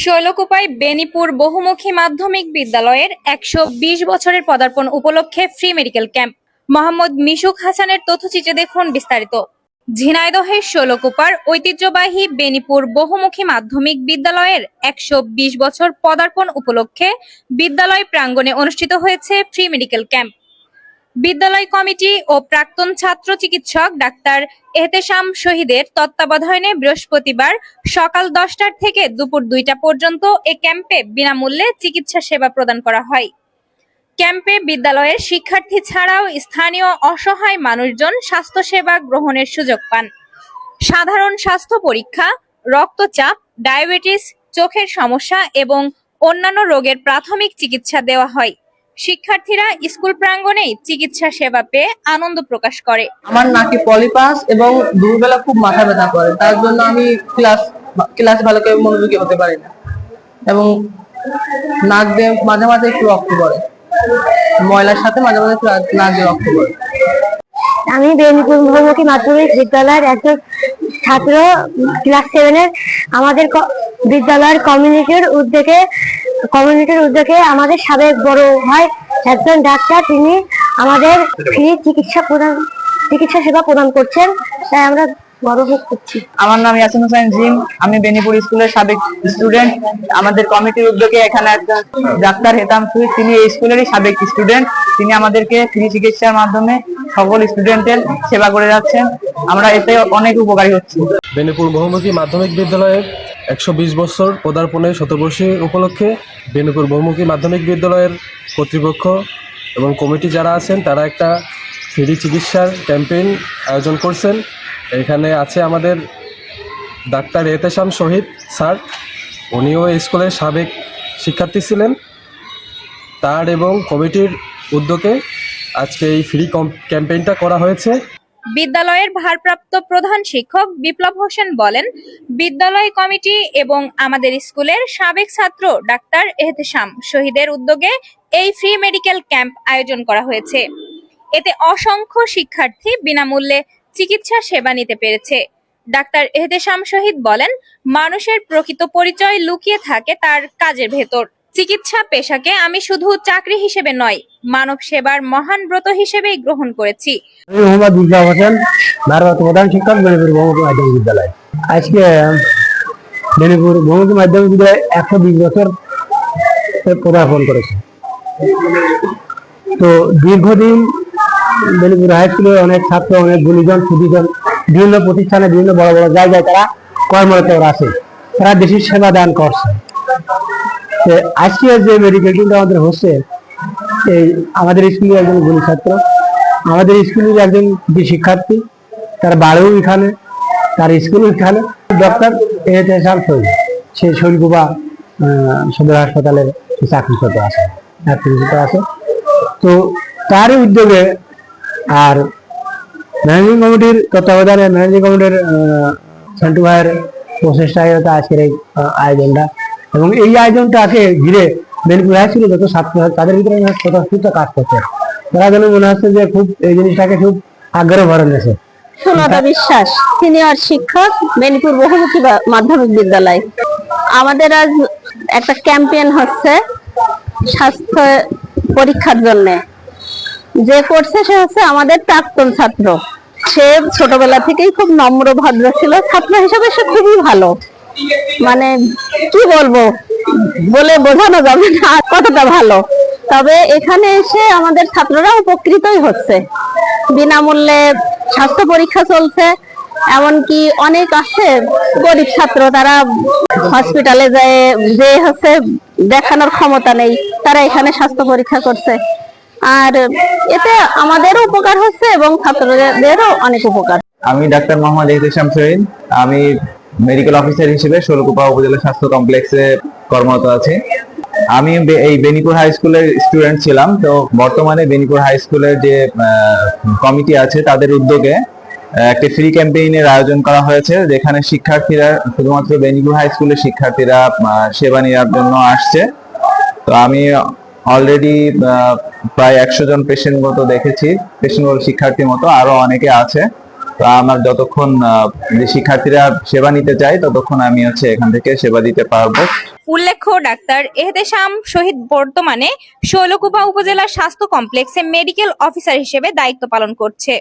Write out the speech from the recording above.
শৈলকুপায় বেনিপুর বহুমুখী মাধ্যমিক বিদ্যালয়ের একশো বিশ বছরের পদার্পণ উপলক্ষে free medical camp. Mohammad Mishuk হাসানের তথ্যচিত্রে দেখুন বিস্তারিত। ঝিনাইদহের শৈলকুপার ঐতিহ্যবাহী বেনিপুর বহুমুখী মাধ্যমিক বিদ্যালয়ের একশো বিশ বছর পদার্পণ উপলক্ষে বিদ্যালয় প্রাঙ্গণে অনুষ্ঠিত হয়েছে ফ্রি মেডিকেল ক্যাম্প। বিদ্যালয় কমিটি ও প্রাক্তন ছাত্র চিকিৎসক ডাক্তার এহতেশাম শহীদের তত্ত্বাবধানে বৃহস্পতিবার সকাল দশটার থেকে দুপুর দুইটা পর্যন্ত এ ক্যাম্পে বিনামূল্যে চিকিৎসা সেবা প্রদান করা হয়। ক্যাম্পে বিদ্যালয়ের শিক্ষার্থী ছাড়াও স্থানীয় অসহায় মানুষজন স্বাস্থ্যসেবা গ্রহণের সুযোগ পান। সাধারণ স্বাস্থ্য পরীক্ষা, রক্তচাপ, ডায়াবেটিস, চোখের সমস্যা এবং অন্যান্য রোগের প্রাথমিক চিকিৎসা দেওয়া হয়। শিক্ষার্থীরা স্কুল প্রাঙ্গণেই চিকিৎসা সেবা পেয়ে আনন্দ প্রকাশ করে। আমার নাকে পলিপাস এবং দুপুরবেলা খুব মাথা ব্যথা করে। তার জন্য আমি ক্লাস ক্লাস ভালো করে মনোযোগী হতে পারি না। এবং নাক দিয়ে মাঝে মাঝে একটু রক্ত পড়ে। ময়লার সাথে মাঝে মাঝে নাক দিয়ে রক্ত পড়ে। আমি বেনিপুর বহুমুখী মাধ্যমিক বিদ্যালয়ের একজন ছাত্র ক্লাস সেভেনের আমাদের ক- বিদ্যালয়ের কমিউনিটির উদ্যোগে কমিউনিটির উদ্যোগে আমাদের সাবেক বড় ভাই একজন ডাক্তার তিনি আমাদের ফ্রি চিকিৎসা প্রদান চিকিৎসা সেবা প্রদান করছেন তাই আমরা করছি আমার নাম ইয়াসিন হোসেন জিম আমি বেনিপুর স্কুলের সাবেক স্টুডেন্ট আমাদের কমিটির উদ্যোগে এখানে একজন ডাক্তার হেতাম সুইট তিনি এই স্কুলেরই সাবেক স্টুডেন্ট তিনি আমাদেরকে ফ্রি চিকিৎসার মাধ্যমে সকল স্টুডেন্টের সেবা করে যাচ্ছেন। আমরা এতে অনেক উপকারী হচ্ছি। বেনিপুর বহুমুখী মাধ্যমিক বিদ্যালয়ের একশো বিশ বছর পদার্পণের শতবর্ষী উপলক্ষে বেনিপুর বহুমুখী মাধ্যমিক বিদ্যালয়ের কর্তৃপক্ষ এবং কমিটি যারা আছেন, তারা একটা ফ্রি চিকিৎসার ক্যাম্পেইন আয়োজন করছেন। এখানে আছে আমাদের ডাক্তার এতেশাম শহীদ স্যার। উনিও স্কুলের সাবেক শিক্ষার্থী ছিলেন। তার এবং কমিটির উদ্যোগে আজকে এই ফ্রি ক্যাম্পেইনটা করা হয়েছে। বিদ্যালয়ের ভারপ্রাপ্ত প্রধান শিক্ষক বিপ্লব হোসেন বলেন, বিদ্যালয় কমিটি এবং আমাদের স্কুলের সাবেক ছাত্র ডাক্তার এহতেশাম শহীদের উদ্যোগে এই ফ্রি মেডিকেল ক্যাম্প আয়োজন করা হয়েছে। এতে অসংখ্য শিক্ষার্থী বিনামূল্যে চিকিৎসা সেবা নিতে পেরেছে। ডাক্তার এহতেশাম শহীদ বলেন, মানুষের প্রকৃত পরিচয় লুকিয়ে থাকে তার কাজের ভেতর। চিকিৎসা পেশাকে আমি শুধু চাকরি হিসেবে নয়, মানব সেবার মহান ব্রত হিসেবেই গ্রহণ করেছি। তো দীর্ঘদিন বেনিপুর হাই স্কুলে অনেক ছাত্র, অনেক গুণীজন, সুদীজন, বিভিন্ন প্রতিষ্ঠানে বিভিন্ন বড় বড় জায়গায় তারা কর্মরত আছে। তারা দেশের সেবা দান করছে। আজকে যে মেডিকেল টিমটা আমাদের হচ্ছে এই আমাদের স্কুলের একজন গুণী ছাত্র। আমাদের স্কুলের একজন যে শিক্ষার্থী তার বাড়িও এখানে তার স্কুল এখানে। ডক্টর এহতেশাম শহীদ সে শৈলকুপা আহ, সদর হাসপাতালের সে চাকরিরত আছে চাকরিরত আছে তো তারই উদ্যোগে আর ম্যানেজিং কমিটির তত্ত্বাবধানে ম্যানেজিং কমিটির সন্টু ভাইয়ের প্রচেষ্টায় আজকের এই আয়োজনটা এবং এই আয়োজনটাকে ঘিরে বেনপুর হাই স্কুলে যত ছাত্র তাদের ভিতরে স্বতঃস্ফূর্ত কাজ করছে তারা যেন মনে হচ্ছে যে খুব এই জিনিসটাকে খুব আগ্রহ ভরে নিয়েছে সুনতা বিশ্বাস সিনিয়র শিক্ষক বেনিপুর বহুমুখী মাধ্যমিক বিদ্যালয়। আমাদের আজ একটা ক্যাম্পেইন হচ্ছে স্বাস্থ্য পরীক্ষার জন্য। যে করছে সে হচ্ছে আমাদের প্রাক্তন ছাত্র। সে ছোটবেলা থেকেই খুব নম্র, ভদ্র ছিল। ছাত্র হিসেবে সে খুবই ভালো। মানে কি বলব? বলে বোঝানো যাবে না কতটা ভালো। তবে এখানে এসে আমাদের ছাত্ররা উপকৃতই হচ্ছে। বিনামূল্যে স্বাস্থ্য পরীক্ষা চলছে, এমনকি অনেক আছে গরিব ছাত্র, তারা হসপিটালে যায় যে হচ্ছে দেখানোর ক্ষমতা নেই, তারা এখানে স্বাস্থ্য পরীক্ষা করছে। আর এতে আমাদেরও উপকার হচ্ছে এবং ছাত্রদেরও অনেক উপকার। আমি ডাক্তার মোহাম্মদ এহতেশাম শহীদ আমি মেডিকেল অফিসার হিসেবে ষোলকুপা উপজেলা স্বাস্থ্য কমপ্লেক্সে কর্মরত আছি। আমি এই বেনিপুর হাই স্কুলের স্টুডেন্ট ছিলাম, তো বর্তমানে বেনিপুর হাই স্কুলের যে কমিটি আছে, তাদের উদ্যোগে একটি ফ্রি ক্যাম্পেইনের আয়োজন করা হয়েছে, যেখানে শিক্ষার্থীরা, শুধুমাত্র বেনিপুর হাই স্কুলের শিক্ষার্থীরা সেবা নেওয়ার জন্য আসছে। তো আমি অলরেডি প্রায় একশো জন পেশেন্ট মতো দেখেছি পেশেন্ট বল শিক্ষার্থী মতো, আরও অনেকে আছে। আমার যতক্ষণ শিক্ষার্থীরা সেবা নিতে চায়, ততক্ষণ আমি হচ্ছে এখান থেকে সেবা দিতে পারব। উল্লেখ্য, ডাক্তার এহতেশাম শহীদ বর্তমানে শৈলকুপা উপজেলা স্বাস্থ্য কমপ্লেক্সে মেডিকেল অফিসার হিসেবে দায়িত্ব পালন করছে।